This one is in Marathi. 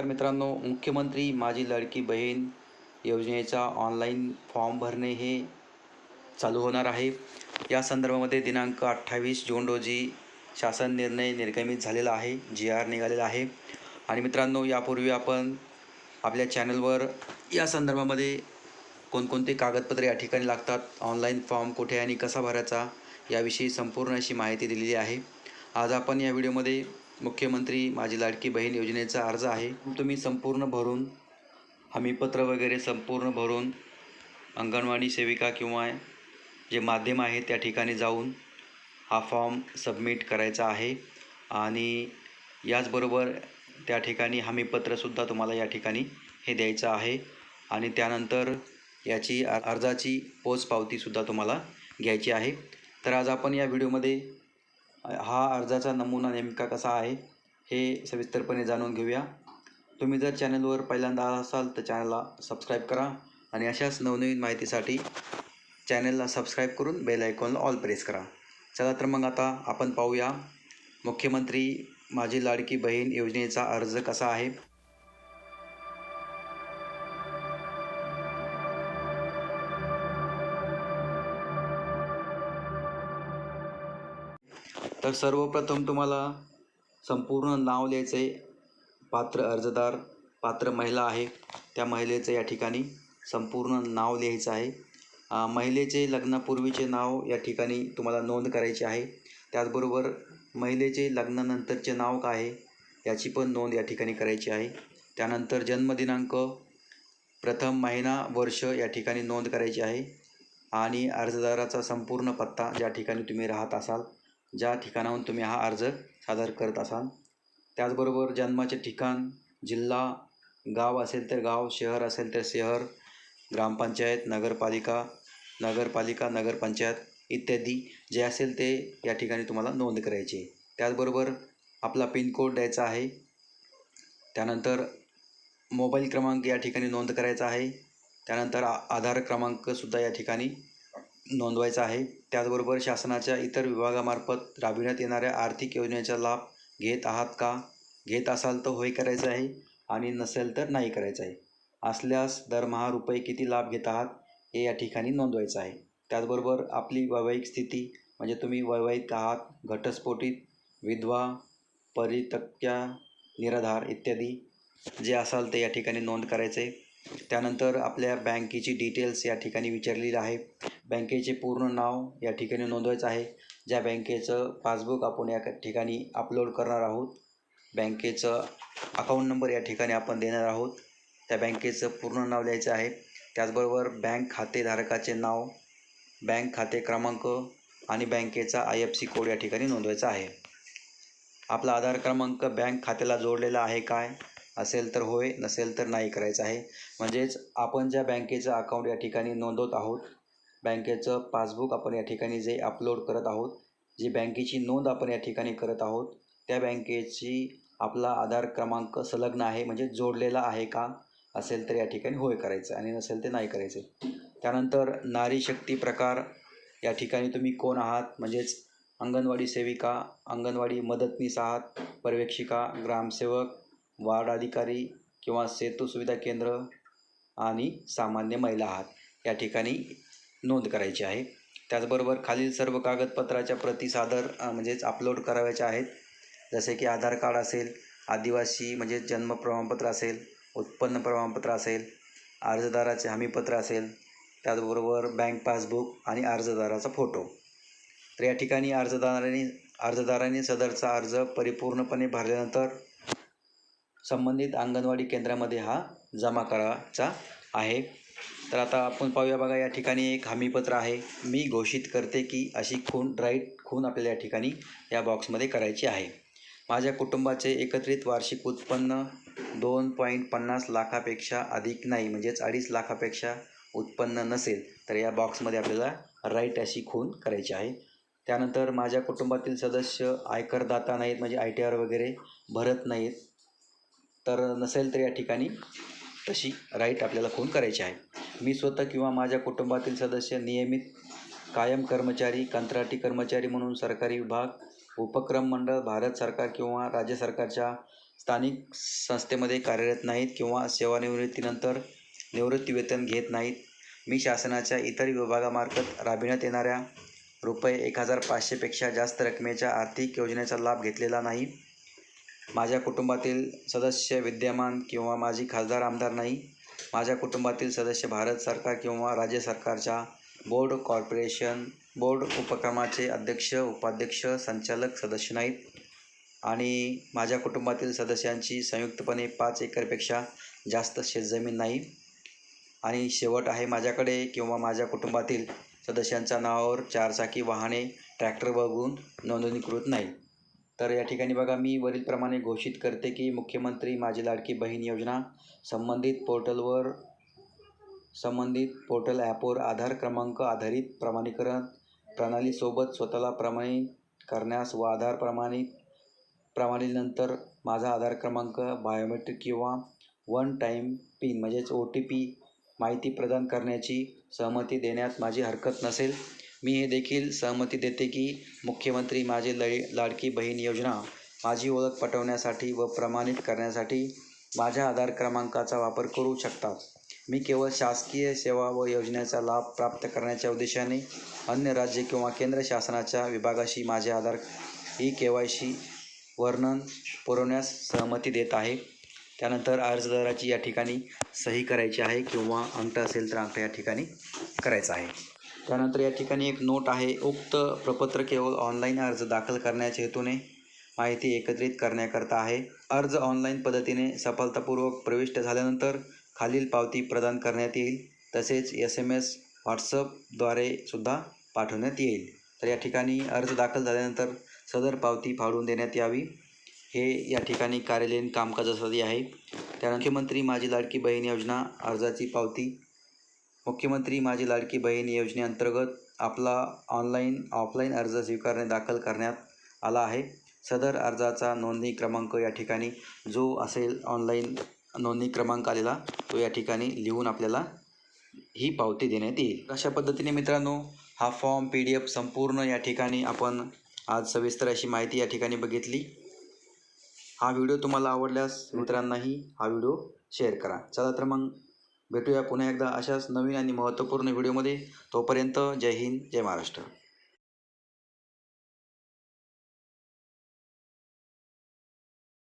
तर मित्रांनो मुख्यमंत्री माझी लाडकी बहीण योजनेचा ऑनलाईन फॉर्म भरणे हे चालू होणार आहे. या संदर्भामध्ये दिनांक अठ्ठावीस जून रोजी शासन निर्णय निर्गमित झालेला आहे जी आर निघालेला आहे. आणि मित्रांनो यापूर्वी आपण आपल्या चॅनलवर या संदर्भामध्ये कोणकोणते कागदपत्रे या ठिकाणी लागतात ऑनलाईन फॉर्म कुठे आणि कसा भरायचा याविषयी संपूर्ण अशी माहिती दिलेली आहे. आज आपण या व्हिडिओमध्ये मुख्यमंत्री माझी लाडकी बहीण योजनेचा अर्ज आहे. तुम्ही संपूर्ण भरून हमीपत्र वगैरे संपूर्ण भरून अंगणवाडी सेविका किंवा जे माध्यम आहे त्या ठिकाणी जाऊन हा फॉर्म सबमिट करायचा आहे. आणि याचबरोबर त्या ठिकाणी हमीपत्रसुद्धा तुम्हाला या ठिकाणी हे द्यायचं आहे. आणि त्यानंतर याची अर्जाची पोचपावतीसुद्धा तुम्हाला घ्यायची आहे. तर आज आपण या व्हिडिओमध्ये हा अर्जाचा नमुना नेमका कसा आहे हे सविस्तरपणे जाणून घेऊया. तुम्ही जर चॅनलवर पहिल्यांदा आला असाल तर चॅनलला सबस्क्राईब करा आणि अशाच नवनवीन माहितीसाठी चॅनलला सबस्क्राईब करून बेल आयकॉनला ऑल प्रेस करा. चला तर मग आता आपण पाहूया मुख्यमंत्री माझी लाडकी बहीण योजनेचा अर्ज कसा आहे? तर सर्वप्रथम तुम्हाला संपूर्ण नाव लिहायचं आहे पात्र अर्जदार पात्र महिला आहे. त्या महिलेचं या ठिकाणी संपूर्ण नाव लिहायचं आहे. महिलेचे लग्नापूर्वीचे नाव या ठिकाणी तुम्हाला नोंद करायची आहे. त्याचबरोबर महिलेचे लग्नानंतरचे नाव काय आहे याची पण नोंद या ठिकाणी करायची आहे. त्यानंतर जन्मदिनांक प्रथम महिना वर्ष या ठिकाणी नोंद करायची आहे. आणि अर्जदाराचा संपूर्ण पत्ता ज्या ठिकाणी तुम्ही राहत असाल ज्या ठिकाणाहून तुम्ही हा अर्ज सादर करत असाल त्याचबरोबर जन्माचे ठिकाण जिल्हा गाव असेल तर गाव शहर असेल तर शहर ग्रामपंचायत नगरपालिका नगरपालिका नगरपंचायत इत्यादी जे असेल ते या ठिकाणी तुम्हाला नोंद करायची. आहे त्याचबरोबर आपला पिनकोड द्यायचा आहे. त्यानंतर मोबाईल क्रमांक या ठिकाणी नोंद करायचा आहे. त्यानंतर आ आधार क्रमांकसुद्धा या ठिकाणी नोंदवायचा आहे. त्याचबरोबर शासनाच्या इतर विभागामार्फत राबविण्यात येणाऱ्या आर्थिक योजनेचा लाभ घेत आहात का? घेत असाल तर होय करायचं आहे आणि नसेल तर नाही करायचं आहे. असल्यास दरमहा रुपये किती लाभ घेत आहात हे या ठिकाणी नोंदवायचं आहे. त्याचबरोबर आपली वैवाहिक स्थिती म्हणजे तुम्ही वैवाहिक आहात घटस्फोटित विधवा परितक्या निराधार इत्यादी जे असाल ते या ठिकाणी नोंद करायचे. त्यानंतर आपल्या बँकेची डिटेल्स या ठिकाणी विचारलेली आहे. बँकेचे पूर्ण नाव या ठिकाणी नोंदवायचं आहे. ज्या बँकेचं पासबुक आपण या ठिकाणी अपलोड करणार आहोत बँकेचं अकाऊंट नंबर या ठिकाणी आपण देणार आहोत. त्या बँकेचं पूर्ण नाव लिहायचं आहे. त्याचबरोबर बँक खातेधारकाचे नाव बँक खाते क्रमांक आणि बँकेचा आय एफ सी कोड या ठिकाणी नोंदवायचा आहे. आपला आधार क्रमांक बँक खात्याला जोडलेला आहे काय? असेल तर होय नसेल तर नाही करायचं आहे. म्हणजेच आपण ज्या बँकेचं अकाउंट या ठिकाणी नोंदवत आहोत बँकेचं पासबुक आपण या ठिकाणी जे अपलोड करत आहोत जी बँकेची नोंद आपण या ठिकाणी करत आहोत त्या बँकेची आपला आधार क्रमांक संलग्न आहे म्हणजे जोडलेला आहे का असेल तर या ठिकाणी होय करायचं आणि नसेल ते नाही करायचे. त्यानंतर नारी शक्ती प्रकार या ठिकाणी तुम्ही कोण आहात? म्हणजेच अंगणवाडी सेविका अंगणवाडी मदतनीस आहात पर्यवेक्षिका ग्रामसेवक वार्ड अधिकारी किंवा सेतू सुविधा केंद्र आणि सामान्य महिला आहात. या ठिकाणी नोंद करायची आहे. त्याचबरोबर खालील सर्व कागदपत्राच्या प्रती सादर म्हणजेच अपलोड करावयाच्या आहेत. जसे की आधार कार्ड असेल आदिवासी म्हणजे जन्म प्रमाणपत्र असेल उत्पन्न प्रमाणपत्र असेल अर्जदाराचे हमीपत्र असेल त्याचबरोबर बँक पासबुक आणि अर्जदाराचा फोटो. तर या ठिकाणी अर्जदारांनी अर्जदाराने सदरचा अर्ज परिपूर्णपणे भरल्यानंतर संबंधित अंगणवाडी केंद्रामध्ये हा जमा करायचा आहे. तर आता आपण पाहूया बघा या ठिकाणी एक हमीपत्र आहे. मी घोषित करते की अशी खून राईट खून आपल्याला या ठिकाणी या बॉक्समध्ये करायची आहे. माझ्या कुटुंबाचे एकत्रित वार्षिक उत्पन्न दोन पॉईंट पन्नास लाखापेक्षा अधिक नाही म्हणजेच अडीच लाखापेक्षा उत्पन्न नसेल तर या बॉक्समध्ये आपल्याला राईट अशी खून करायची आहे. त्यानंतर माझ्या कुटुंबातील सदस्य आयकरदाता नाहीत म्हणजे आय टी आर वगैरे भरत नाहीत. तर नसेल तर या ठिकाणी तशी राईट आपल्याला खून करायची आहे. मी स्वतः किंवा माझ्या कुटुंबातील सदस्य नियमित कायम कर्मचारी कंत्राटी कर्मचारी म्हणून सरकारी विभाग उपक्रम मंडळ भारत सरकार किंवा राज्य सरकारच्या स्थानिक संस्थेमध्ये कार्यरत नाहीत किंवा सेवानिवृत्तीनंतर निवृत्तीवेतन घेत नाहीत. मी शासनाच्या इतर विभागामार्फत राबविण्यात येणाऱ्या रुपये एक हजार पाचशेपेक्षा जास्त रकमेच्या आर्थिक योजनेचा लाभ घेतलेला नाही. माझ्या कुटुंबातील सदस्य विद्यमान किंवा माजी खासदार आमदार नाही माझ्या कुटुंबातील सदस्य भारत सरकार किंवा राज्य सरकारच्या बोर्ड कॉर्पोरेशन बोर्ड उपक्रमाचे अध्यक्ष उपाध्यक्ष संचालक सदस्य नाहीत. आणि माझ्या कुटुंबातील सदस्यांची संयुक्तपणे पाच एकरपेक्षा जास्त शेतजमीन नाही. आणि शेवट आहे माझ्याकडे किंवा माझ्या कुटुंबातील सदस्यांच्या नावावर चारचाकी वाहने ट्रॅक्टर बघून नोंदणीकृत नाही. तर या ठिकाणी बघा मी वरीलप्रमाणे घोषित करते की मुख्यमंत्री माझी लाडकी बहीण योजना संबंधित पोर्टलवर संबंधित पोर्टल ॲपवर आधार क्रमांक आधारित प्रमाणीकरण प्रणालीसोबत स्वतःला प्रमाणित करण्यास व आधार प्रमाणित प्रणालीनंतर माझा आधार क्रमांक बायोमेट्रिक किंवा वन टाईम पिन म्हणजेच ओ टी पी माहिती प्रदान करण्याची सहमती देण्यात माझी हरकत नसेल. मी हे देखील सहमती देते की मुख्यमंत्री माझे लई लाडकी बहीण योजना माझी ओळख पटवण्यासाठी व प्रमाणित करण्यासाठी माझ्या आधार क्रमांकाचा वापर करू शकतात मी केवळ शासकीय सेवा व योजनेचा लाभ प्राप्त करण्याच्या उद्देशाने अन्य राज्य किंवा केंद्र शासनाच्या विभागाशी माझे Aadhaar E K Y C वर्णन पुरवण्यास सहमती देत आहे. त्यानंतर अर्जदाराची या ठिकाणी सही करायची आहे किंवा अंगठा असेल तर अंगठा या ठिकाणी करायचा आहे. त्यानंतर या ठिकाणी एक नोट आहे उक्त प्रपत्र केवळ ऑनलाईन अर्ज दाखल करण्याच्या हेतूने माहिती एकत्रित करण्याकरता आहे. अर्ज ऑनलाईन पद्धतीने सफलतापूर्वक प्रविष्ट झाल्यानंतर खालील पावती प्रदान करण्यात येईल तसेच एस एम एस व्हॉट्सअपद्वारे सुद्धा पाठवण्यात येईल. तर या ठिकाणी अर्ज दाखल झाल्यानंतर सदर पावती फाडून देण्यात यावी. हे या ठिकाणी कार्यालयीन कामकाजासाठी आहे. त्या मुख्यमंत्री माझी लाडकी बहीण योजना अर्जाची पावती मुख्यमंत्री माझी लाडकी बहीण योजनेअंतर्गत आपला ऑनलाईन ऑफलाईन अर्ज स्वीकारणे दाखल करण्यात आला आहे. सदर अर्जाचा नोंदणी क्रमांक या ठिकाणी जो असेल ऑनलाईन नोंदणी क्रमांक आलेला तो या ठिकाणी लिहून आपल्याला ही पावती देण्यात येईल. अशा पद्धतीने मित्रांनो हा फॉर्म पी डी एफ संपूर्ण या ठिकाणी आपण आज सविस्तर अशी माहिती या ठिकाणी बघितली. हा व्हिडिओ तुम्हाला आवडल्यास मित्रांनाही हा व्हिडिओ शेअर करा. चला तर मग भेटूया पुन्हा एकदा अशाच नवीन आणि महत्त्वपूर्ण व्हिडिओमध्ये. तोपर्यंत जय हिंद जय महाराष्ट्र.